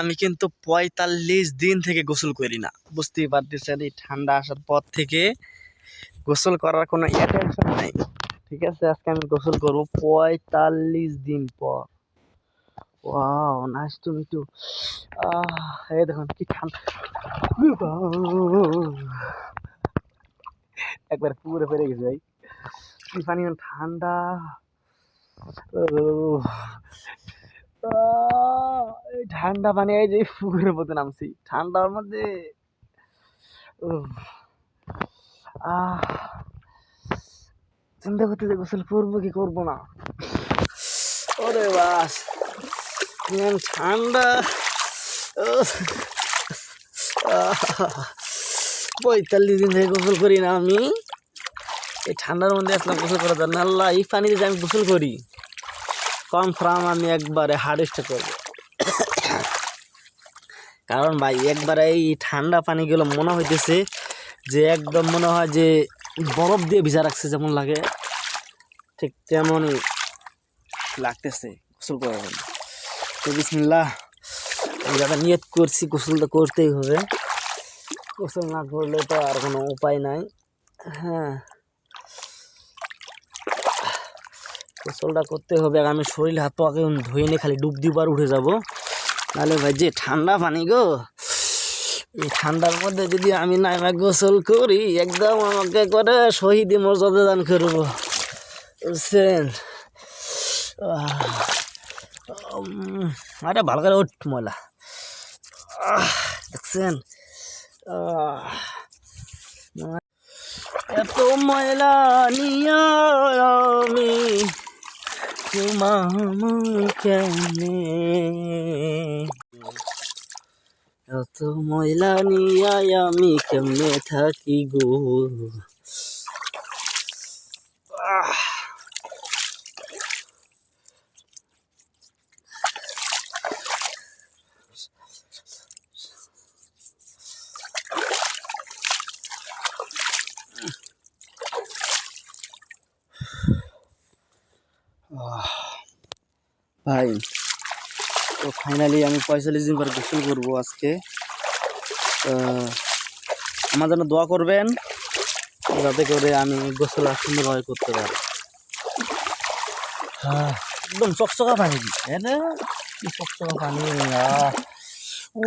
আমি কিন্তু পঁয়তাল্লিশ দিন থেকে গোসল করি না। বুঝতেই পারতেছেন এই ঠান্ডা আসার পর থেকে গোসল করার কোনো অ্যাটেনশন নাই। ঠিক আছে আজকে আমি গোসল করব পঁয়তাল্লিশ দিন পর। ওয়াও নাইস মিট ইউ এই দেখুন কি ঠান্ডা। একবার পুরো ফেরে গেছে ভাই। কি পানি ঠান্ডা। আহ, ঠান্ডা পানি এই যে পুকুরের মধ্যে নামছি। ঠান্ডার মধ্যে চিন্তা করতেছে গোসল করব কি করব না। ওরে বাস ঠান্ডা পঁয়তাল্লিশ দিন থেকে গোসল করি না আমি। এই ঠান্ডার মধ্যে আসলাম গোসল করা দরকার আল্লাহ, এই পানিতে যে আমি গোসল করি কনফার্ম আমি একবারে হার্ড করব। কারণ ভাই, একবারে এই ঠান্ডা পানিগুলো মনে হইতেছে যে একদম মনে হয় যে বরফ দিয়ে ভিজা রাখছে যেমন লাগে, ঠিক তেমনই লাগতেছে গোসল করার জন্য। তো বিসমিল্লাহ, আমি যারা নিয়ত করছি গোসলটা করতেই হবে। গোসল না করলে তো আর কোনো উপায় নাই। হ্যাঁ। গোসলটা করতে হবে আমি শরীর হাত পা আগে ধুয়ে নিয়ে খালি ডুব দিবার উঠে যাব। নাহলে ভাই যে ঠান্ডা পানি গো, এই ঠান্ডার মধ্যে যদি আমি নাইমা গোসল করি, একদম আমাকে করে শহীদ মর্যাদা দান করব। বুঝছেন? আরে ভালো করে উঠ ময়লা। দেখছেন? এত ময়লা নিয়া আমি তোমাম কেমনে? এত ময়লা নিয়া আমি কেমনে থাকি গো? আহ, ভাই তো ফাইনালি আমি পঁয়তাল্লিশ দিন পর গোসল করব আজকে আমার জন্য দোয়া করবেন যাতে করে আমি গোসল আর সুন্দরভাবে করতে পারি একদম চকচকা পানি হ্যাঁ চকচকা পানি ও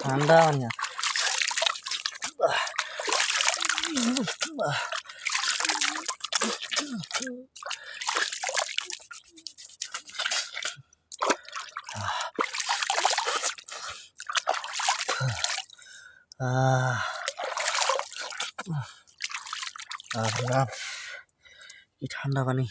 ঠান্ডা পানি আহ আহ কি ঠান্ডা পানি।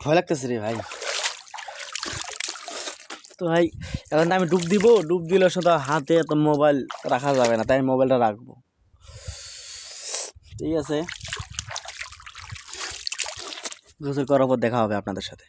ভয় লাগতেছে রে ভাই। তো ভাই, এখন আমি ডুব দিব, ডুব দিলে শুধু হাতে তো মোবাইল রাখা যাবে না, তাই মোবাইলটা রাখব। ঠিক আছে। গোসল করার পর দেখা হবে আপনাদের সাথে।